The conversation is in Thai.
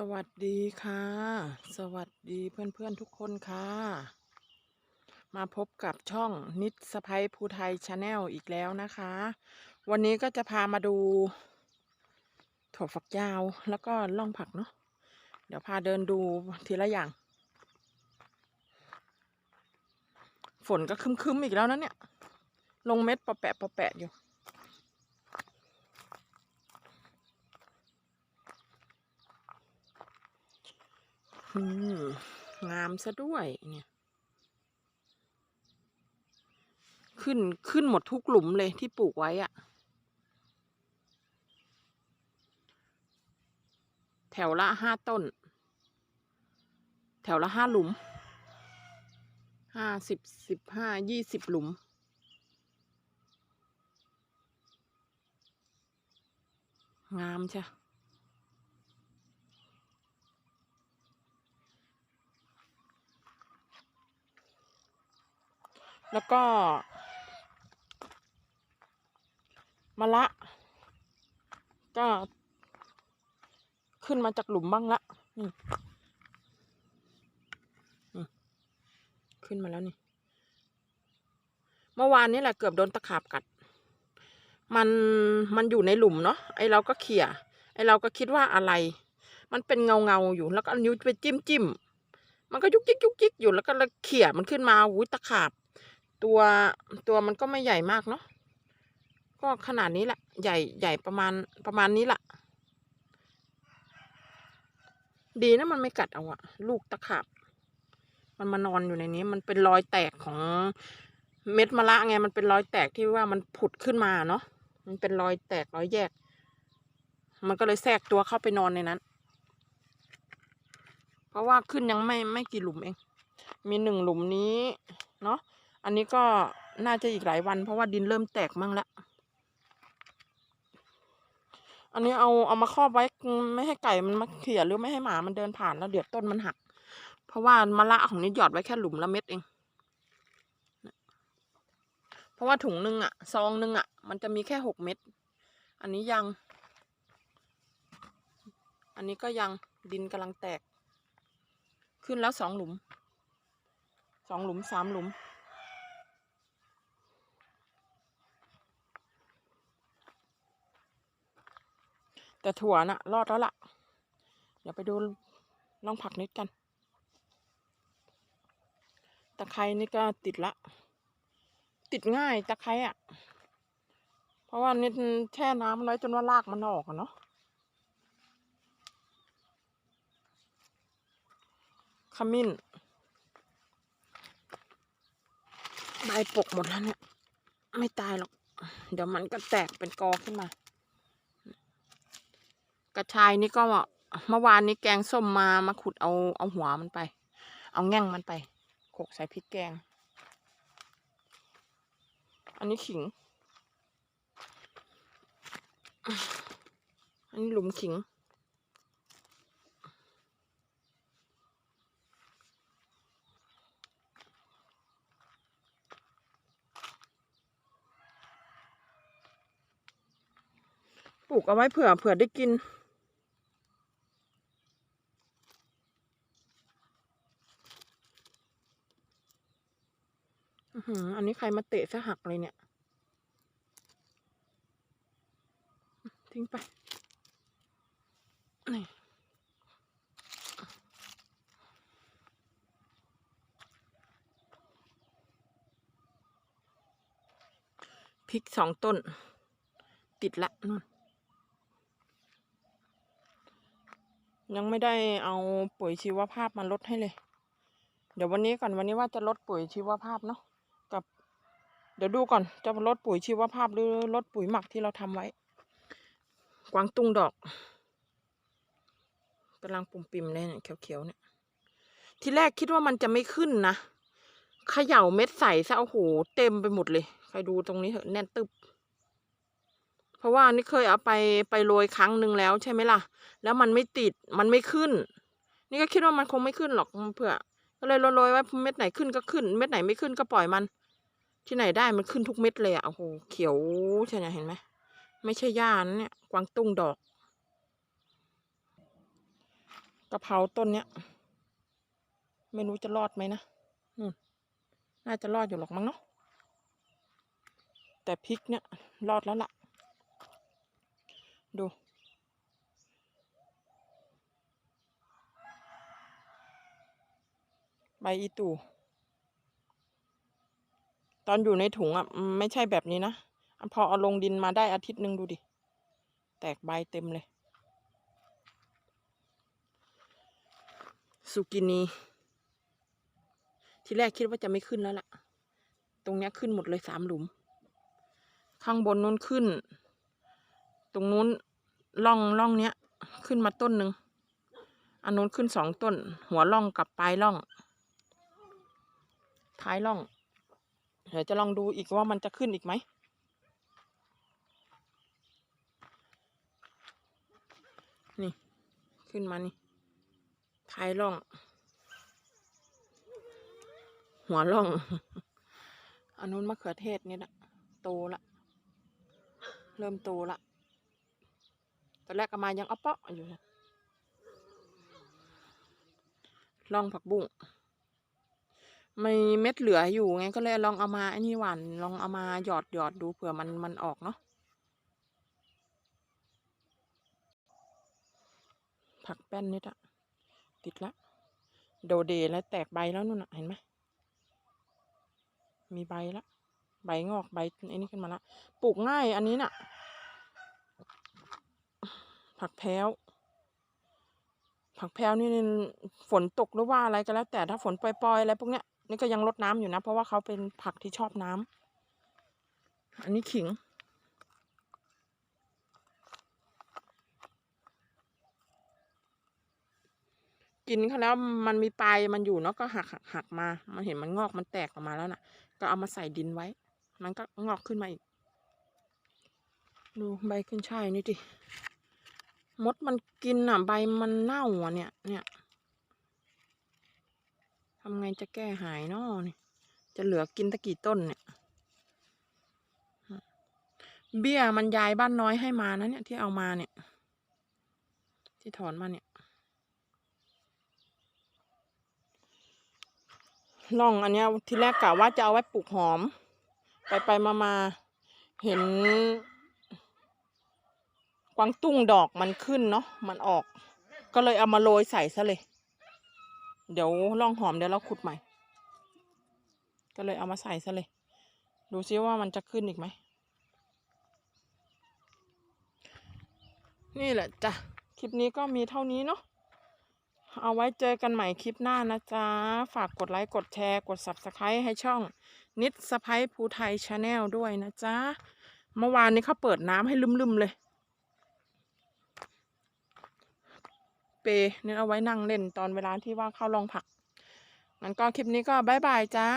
สวัสดีค่ะ สวัสดีเพื่อนๆทุกคนค่ะ มาพบกับช่องนิดสะพ้ยภูไทยชาแนลอีกแล้วนะคะ วันนี้ก็จะพามาดูถั่วฝักยาวแล้วก็ล่องผักเนาะเดี๋ยวพาเดินดูทีละอย่าง ฝนก็คึมๆอีกแล้วนะเนี่ย ลงเม็ดปะแปะปะแปะอยู่ งามซะด้วยเนี่ย ขึ้นขึ้นหมดทุกหลุมเลยที่ปลูกไว้อะแถวละห้าต้น แถวละห้าหลุม ห้าสิบสิบห้ายี่สิบหลุม งามใช่ แล้วก็มะละ ก็ขึ้นมาจากหลุมบ้างละนี่ขึ้นมาแล้วนี่ เมื่อวานนี้แหละเกือบโดนตะขาบกัด มันมันอยู่ในหลุมเนาะไอเราก็เขี่ยไอเราก็คิดว่าอะไร มันเป็นเงาเงาอยู่แล้วก็นิ้วไปจิ้มจิ้มมันก็ยุกยิกยุกยิกอยู่แล้วก็เลยเขี่ยมันขึ้นมาอุ้ยตะขาบ ตัวตัวมันก็ไม่ใหญ่มากเนาะก็ขนาดนี้แหละ ใหญ่ใหญ่ประมาณประมาณนี้แหละดีนะมันไม่กัดเอาอะลูกตะขาบ มันมานอนอยู่ในนี้ มันเป็นรอยแตกของเม็ดมะละไง มันเป็นรอยแตกที่ว่ามันผุดขึ้นมาเนาะมันเป็นรอยแตกรอยแยก มันก็เลยแทรกตัวเข้าไปนอนในนั้น เพราะว่าขึ้นยังไม่ไม่กี่หลุมเอง มีหนึ่งหลุมนี้ เนาะ อันนี้ก็น่าจะอีกหลายวัน เพราะว่าดินเริ่มแตกมั่งแล้วอันนี้เอาเอามาครอบไว้ไม่ให้ไก่มันมาเขี่ยหรือไม่ให้หมามันเดินผ่านแล้วเดี๋ยวต้นมันหัก เพราะว่ามะละของนี้หยอดไว้แค่หลุมละเม็ดเอง เพราะว่าถุงหนึ่งอะซองหนึ่งอะมันจะมีแค่หกเม็ด อันนี้ยัง อันนี้ก็ยังดินกำลังแตก ขึ้นแล้วสองหลุม สองหลุมสามหลุม แต่ถั่วน่ะ รอดแล้วล่ะ เดี๋ยวไปดูลองผักนิดกัน ตะไคร้นี่ก็ติดละ ติดง่ายตะไคร้อะ เพราะว่านิดแช่น้ำไว้จนว่ารากมันออกอะเนาะขมิ้นใบปกหมดแล้วเนี่ย ไม่ตายหรอก เดี๋ยวมันก็แตกเป็นกอขึ้นมา กระชายนี่ก็เมื่อวานนี้แกงส้มมามาขุดเอาเอาหัวมันไป เอาแง่งมันไปโขกใส่พริกแกง อันนี้ขิง อันนี้หลุมขิงปลูกเอาไว้เผื่อเผื่อได้กิน อื้อหืออันนี้ ใครมาเตะซะหักเลยเนี่ย ทิ้งไป นี่พริกสองต้น ติดละนู่น ยังไม่ได้เอาปุ๋ยชีวภาพมาลดให้เลย เดี๋ยววันนี้ก่อนวันนี้ว่าจะลดปุ๋ยชีวภาพเนาะ เดี๋ยวดูก่อนจะลดปุ๋ยชีวภาพหรือลดปุ๋ยหมักที่เราทำไว้ กวางตุ้งดอกกำลังปุ่มปิ่มเลยเนี่ยเขียวๆเนี่ย ทีแรกคิดว่ามันจะไม่ขึ้นนะเขย่าเม็ดใส่ซะโอ้โหเต็มไปหมดเลย ใครดูตรงนี้เหอะแน่นตึบเพราะว่านี่เคยเอาไปไปโรยครั้งหนึ่งแล้วใช่ไหมล่ะ แล้วมันไม่ติดมันไม่ขึ้น นี่ก็คิดว่ามันคงไม่ขึ้นหรอกเผื่อก็เลยโรยไว้เม็ดไหนขึ้นก็ขึ้น เม็ดไหนไม่ขึ้นก็ปล่อยมัน ที่ไหนได้มันขึ้นทุกเม็ดเลยอะโอ้โหเขียวใช่ไหมเห็นไหมไม่ใช่หญ้านเนี่ย กวางตุ้งดอกกะเพราต้นเนี้ยไม่รู้จะรอดไหมนะนู่นน่าจะรอดอยู่หรอกมั้งเนาะแต่พริกเนี่ยรอดแล้วล่ะ ดูใบอีตู่ ตอนอยู่ในถุงอะไม่ใช่แบบนี้นะอะพอเอาลงดินมาได้อาทิตย์หนึ่งดูดิ แตกใบเต็มเลยสุกินี ที่แรกคิดว่าจะไม่ขึ้นแล้วล่ะ ตรงเนี้ยขึ้นหมดเลยสามหลุม ข้างบนนู้นขึ้น ตรงนู้นร่องร่องเนี้ย ขึ้นมาต้นหนึ่งอันนู้นขึ้นสองต้น หัวร่องกับปลายร่อง ท้ายร่อง เดี๋ยวจะลองดูอีกว่ามันจะขึ้นอีกไหม นี่ ขึ้นมานี่ท้ายร่อง หัวร่อง อันนู้นมะเขือเทศนี่แหละโตละ เริ่มโตละตอนแรกก็มายังอาเปาะอยู่ลยร่องผักบุ้ง ม่เม็ดเหลืออยู่ไงก็เลยลองเอามาไอ้นี่หวานลองเอามาหยอดหยอดดูเผื่อมันมันออกเนาะผักแป้นนิดอะติดละโดเดแล้วแตกใบแล้วนู่นน่ะเห็นไหมมีใบละ ใบงอกใบไอ้นี่ขึ้นมาละปลูกง่ายอันนี้น่ะ ผักแพ้วผักแพรวนี่ฝนตกหรือว่าอะไรก็แล้วแต่ถ้าฝนปล่อยๆอะไรพวกเนี้ย นี่ก็ยังรดน้ำอยู่นะ เพราะว่าเขาเป็นผักที่ชอบน้ำอันนี้ขิง กินเขาแล้วมันมีปลายมันอยู่เนาะก็หักหักหักมา มันเห็นมันงอกมันแตกออกมาแล้วน่ะ ก็เอามาใส่ดินไว้ มันก็งอกขึ้นมาอีก ดูใบขึ้นช่ายนี่ดิมดมันกินอะ ใบมันเน่าอะเนี่ยเนี่ย ทำไงจะแก้หายเนาะนี่จะเหลือกินตะกี่ต้นเนี่ย เบี้ยมันยายบ้านน้อยให้มานะเนี่ยที่เอามาเนี่ย ที่ถอนมาเนี่ยล่องอันเนี้ยทีแรกกะว่าจะเอาไว้ปลูกหอม ไปไปมามาเห็น กวางตุ้งดอกมันขึ้นเนาะมันออก ก็เลยเอามาโรยใส่ซะเลย เดี๋ยวร่องหอมเดี๋ยวเราขุดใหม่ ก็เลยเอามาใส่ซะเลย ดูซิว่ามันจะขึ้นอีกไหม นี่แหละจ้ะ คลิปนี้ก็มีเท่านี้เนาะ เอาไว้เจอกันใหม่คลิปหน้านะจ๊ะ ฝากกดไลค์ กดแชร์ กด subscribe ให้ช่อง นิดสไปภูไทยชาแนลด้วยนะจ๊ะ เมื่อวานนี้เขาเปิดน้ำให้ลืมๆเลย เปเนี่ยเอาไว้นั่งเล่นตอนเวลาที่ว่าเข้าลองผักงั้นก็คลิปนี้ก็บายบายจ้า